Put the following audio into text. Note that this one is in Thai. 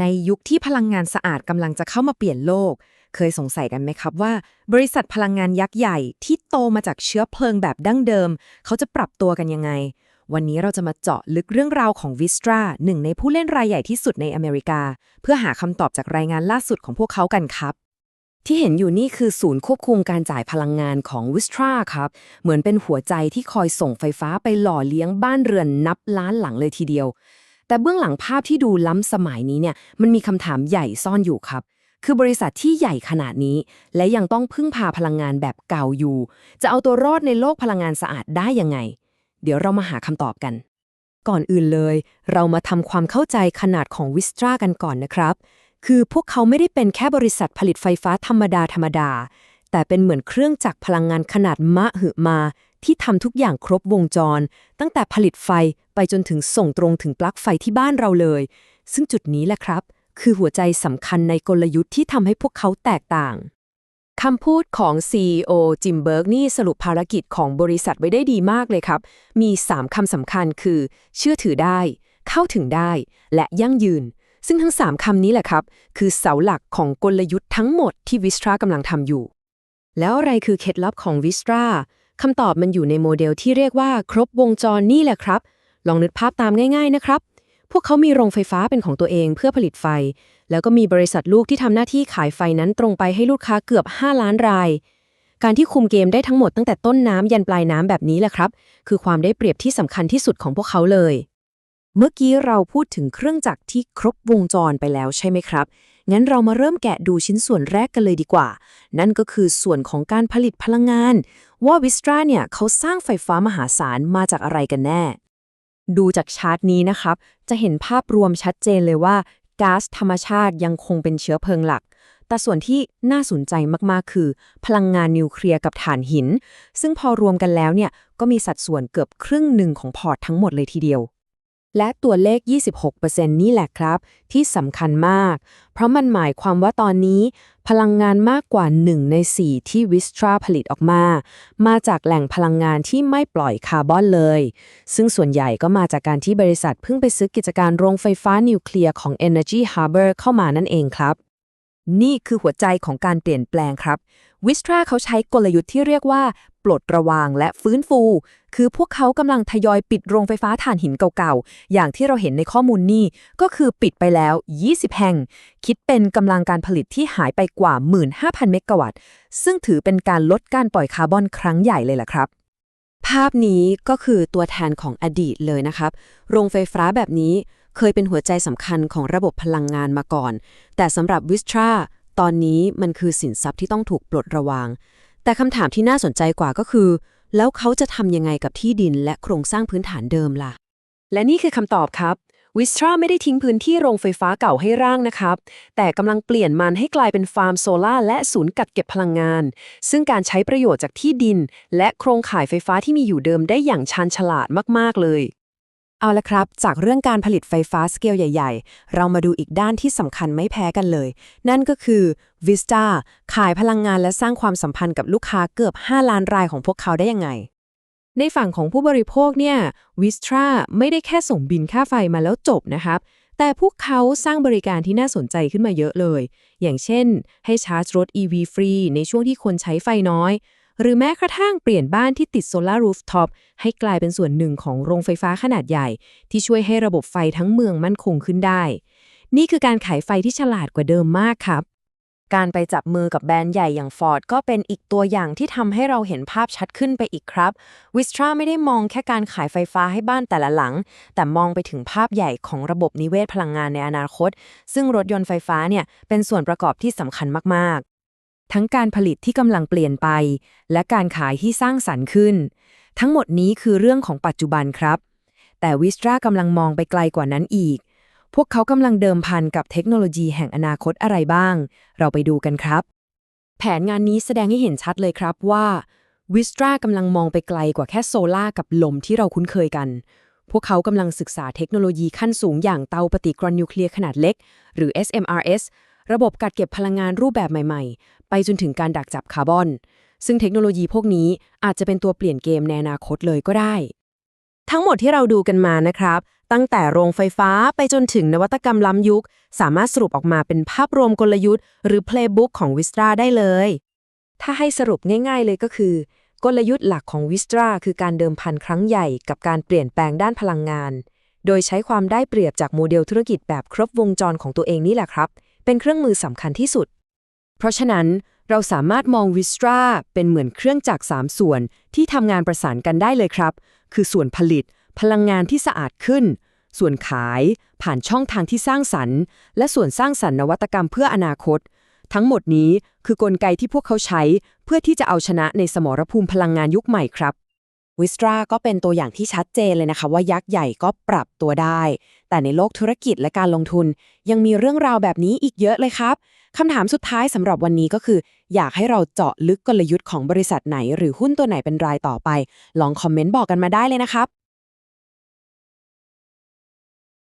ในยุคที่พลังงานสะอาดกำลังจะเข้ามาเปลี่ยนโลก เคยสงสัยกันไหมครับว่า บริษัทพลังงานยักษ์ใหญ่ที่โตมาจากเชื้อเพลิงแบบดั้งเดิม เขาจะปรับตัวกันยังไง วันนี้เราจะมาเจาะลึกเรื่องราวของ Vistra หนึ่งในผู้เล่นรายใหญ่ที่สุดในอเมริกา เพื่อหาคำตอบจากรายงานล่าสุดของพวกเขากันครับที่เห็นอยู่นี่คือศูนย์ควบคุมการจ่ายพลังงานของ Vistra ครับ เหมือนเป็นหัวใจที่คอยส่งไฟฟ้าไปหล่อเลี้ยงบ้านเรือนนับล้านหลังเลยทีเดียว แต่เบื้องหลังภาพที่ดูล้ำสมัยนี้เนี่ยมันมีคำถามใหญ่ซ่อนอยู่ครับ คือบริษัทที่ใหญ่ขนาดนี้ และยังต้องพึ่งพาพลังงานแบบเก่าอยู่ จะเอาตัวรอดในโลกพลังงานสะอาดได้ยังไง เดี๋ยวเรามาหาคำตอบกัน ก่อนอื่นเลย เรามาทำความเข้าใจขนาดของวิสตรากันก่อนนะครับ คือพวกเขาไม่ได้เป็นแค่บริษัทผลิตไฟฟ้าธรรมดาธรรมดา แต่เป็นเหมือนเครื่องจักรพลังงานขนาดมหึมาที่ทำทุกอย่างครบวงจร ตั้งแต่ผลิตไฟ ไปจนถึงส่งตรงถึงปลั๊กไฟที่บ้านเราเลย ซึ่งจุดนี้แหละครับ คือหัวใจสำคัญในกลยุทธ์ที่ทำให้พวกเขาแตกต่างคำพูดของ CEO จิมเบิร์กนี่สรุปภารกิจของบริษัทไว้ได้ดีมากเลยครับ มี 3คำสำคัญคือ เชื่อถือได้ เข้าถึงได้ และยั่งยืน ซึ่งทั้ง 3คำนี้แหละครับ คือเสาหลักของกลยุทธ์ทั้งหมดที่วิสตรากำลังทำอยู่ แล้วอะไรคือเคล็ดลับของวิสตราคำตอบมันอยู่ในโมเดลที่เรียกว่า ครบวงจรนี่แหละครับ ลองนึกภาพตามง่ายๆนะครับ พวกเขามีโรงไฟฟ้าเป็นของตัวเองเพื่อผลิตไฟ แล้วก็มีบริษัทลูกที่ทำหน้าที่ขายไฟนั้นตรงไปให้ลูกค้าเกือบ 5 ล้านราย การที่คุมเกมได้ทั้งหมดตั้งแต่ต้นน้ำยันปลายน้ำแบบนี้แหละครับ คือความได้เปรียบที่สำคัญที่สุดของพวกเขาเลย เมื่อกี้เราพูดถึงเครื่องจักรที่ครบวงจรไปแล้วใช่ไหมครับงั้นเรามาเริ่มแกะดูชิ้นส่วนแรกกันเลยดีกว่า นั่นก็คือส่วนของการผลิตพลังงาน ว่าวิสตราเนี่ยเขาสร้างไฟฟ้ามหาศาลมาจากอะไรกันแน่ ดูจากชาร์ตนี้นะครับ จะเห็นภาพรวมชัดเจนเลยว่าก๊าซธรรมชาติยังคงเป็นเชื้อเพลิงหลัก แต่ส่วนที่น่าสนใจมาก ๆ คือ พลังงานนิวเคลียร์กับถ่านหิน ซึ่งพอรวมกันแล้วเนี่ย ก็มีสัดส่วนเกือบครึ่งหนึ่งของพอร์ตทั้งหมดเลยทีเดียว และตัวเลข 26%นี่แหละครับ ที่สำคัญมาก เพราะมันหมายความว่าตอนนี้ พลังงานมากกว่า 1 ใน 4 ที่วิสตราผลิตออกมา มาจากแหล่งพลังงานที่ไม่ปล่อยคาร์บอนเลย ซึ่งส่วนใหญ่ก็มาจากการที่บริษัทเพิ่งไปซื้อกิจการโรงไฟฟ้านิวเคลียร์ของ Energy Harbor เข้ามานั่นเองครับ นี่คือหัวใจของการเปลี่ยนแปลงครับ วิสตราเขาใช้กลยุทธ์ที่เรียกว่า ปลดระวางและฟื้นฟู คือพวกเขากำลังทยอยปิดโรงไฟฟ้าถ่านหินเก่าๆ อย่างที่เราเห็นในข้อมูลนี่ ก็คือปิดไปแล้ว 20 แห่ง คิดเป็นกำลังการผลิตที่หายไปกว่า 15,000 เมกะวัตต์ ซึ่งถือเป็นการลดการปล่อยคาร์บอนครั้งใหญ่เลยล่ะครับภาพนี้ก็คือตัวแทนของอดีตเลยนะครับ โรงไฟฟ้าแบบนี้ เคยเป็นหัวใจสำคัญของระบบพลังงานมาก่อน แต่สำหรับวิสตราตอนนี้มันคือสินทรัพย์ที่ต้องถูกปลดระวาง แต่คำถามที่น่าสนใจกว่าก็คือ แล้วเขาจะทำยังไงกับที่ดินและโครงสร้างพื้นฐานเดิมล่ะ และนี่คือคำตอบครับวิสตราไม่ได้ทิ้งพื้นที่โรงไฟฟ้าเก่าให้ร่างนะครับ แต่กำลังเปลี่ยนมันให้กลายเป็นฟาร์มโซลาร์และศูนย์กักเก็บพลังงาน ซึ่งการใช้ประโยชน์จากที่ดิน และโครงข่ายไฟฟ้าที่มีอยู่เดิมได้อย่างชาญฉลาดมาก ๆ เลย เอาละครับ จากเรื่องการผลิตไฟฟ้าสเกลใหญ่ ๆ เรามาดูอีกด้านที่สำคัญไม่แพ้กันเลย นั่นก็คือ Vista ขายพลังงานและสร้างความสัมพันธ์กับลูกค้าเกือบ 5 ล้านรายของพวกเขาได้ยังไง ในฝั่งของผู้บริโภคเนี่ย Vistra ไม่ได้แค่ส่งบินค่าไฟมาแล้วจบนะครับ แต่พวกเขาสร้างบริการที่น่าสนใจขึ้นมาเยอะเลย อย่างเช่น ให้ชาร์จรถ EV ฟรีในช่วงที่คนใช้ไฟน้อย หรือแม้กระทั่งเปลี่ยนบ้านที่ติดโซลาร์รูฟท็อปให้กลายเป็นส่วนหนึ่งของโรงไฟฟ้าขนาดใหญ่ ที่ช่วยให้ระบบไฟทั้งเมืองมั่นคงขึ้นได้ นี่คือการขายไฟที่ฉลาดกว่าเดิมมากครับ การไปจับมือกับแบรนด์ใหญ่อย่าง Ford ก็เป็นอีกตัวอย่างที่ทำให้เราเห็นภาพชัดขึ้นไปอีกครับวิสตราไม่ได้มองแค่การขายไฟฟ้าให้บ้านแต่ละหลัง แต่มองไปถึงภาพใหญ่ของระบบนิเวศพลังงานในอนาคต ซึ่งรถยนต์ไฟฟ้าเนี่ยเป็นส่วนประกอบที่สำคัญมาก ทั้งการผลิตที่กำลังเปลี่ยนไป และการขายที่สร้างสรรค์ขึ้น ทั้งหมดนี้คือเรื่องของปัจจุบันครับ แต่วิสตรากำลังมองไปไกลกว่านั้นอีก พวกเขากำลังเดิมพันกับเทคโนโลยีแห่งอนาคตอะไรบ้าง เราไปดูกันครับ แผนงานนี้แสดงให้เห็นชัดเลยครับว่าวิสตรากำลังมองไปไกลกว่าแค่โซลากับลมที่เราคุ้นเคยกัน พวกเขากำลังศึกษาเทคโนโลยีขั้นสูงอย่างเตาปฏิกรณ์นิวเคลียร์ขนาดเล็ก หรือ SMRS ระบบกักเก็บพลังงานรูปแบบใหม่ๆ ไปจนถึงการดักจับคาร์บอน ซึ่งเทคโนโลยีพวกนี้อาจจะเป็นตัวเปลี่ยนเกมในอนาคตเลยก็ได้ ทั้งหมดที่เราดูกันมานะครับ ตั้งแต่โรงไฟฟ้าไปจนถึงนวัตกรรมล้ำยุค สามารถสรุปออกมาเป็นภาพรวมกลยุทธ์หรือ Playbook ของ Vistra ได้เลย ถ้าให้สรุปง่าย ๆ เลยก็คือ กลยุทธ์หลักของวิสตราคือการเดิมพันครั้งใหญ่กับการเปลี่ยนแปลงด้านพลังงานโดยใช้ความได้เปรียบจากโมเดลธุรกิจแบบครบวงจรของตัวเองนี่แหละครับ เป็นเครื่องมือสำคัญที่สุด เพราะฉะนั้นเราสามารถมอง Vistra เป็นเหมือนเครื่องจักร3ส่วนที่ทำงานประสานกันได้เลยครับ คือส่วนผลิต พลังงานที่สะอาดขึ้น ส่วนขาย ผ่านช่องทางที่สร้างสรรค์ และส่วนสร้างสรรค์นวัตกรรมเพื่ออนาคต ทั้งหมดนี้คือกลไกที่พวกเขาใช้ เพื่อที่จะเอาชนะในสมรภูมิพลังงานยุคใหม่ครับ วิสตราก็เป็นตัวอย่างที่ชัดเจนเลยนะคะ ว่ายักษ์ใหญ่ก็ปรับตัวได้ แต่ในโลกธุรกิจและการลงทุน ยังมีเรื่องราวแบบนี้อีกเยอะเลยครับคำถามสุดท้ายสำหรับวันนี้ก็คือ อยากให้เราเจาะลึกกลยุทธ์ของบริษัทไหน หรือหุ้นตัวไหนเป็นรายต่อไป ลองคอมเมนต์บอกกันมาได้เลยนะครับ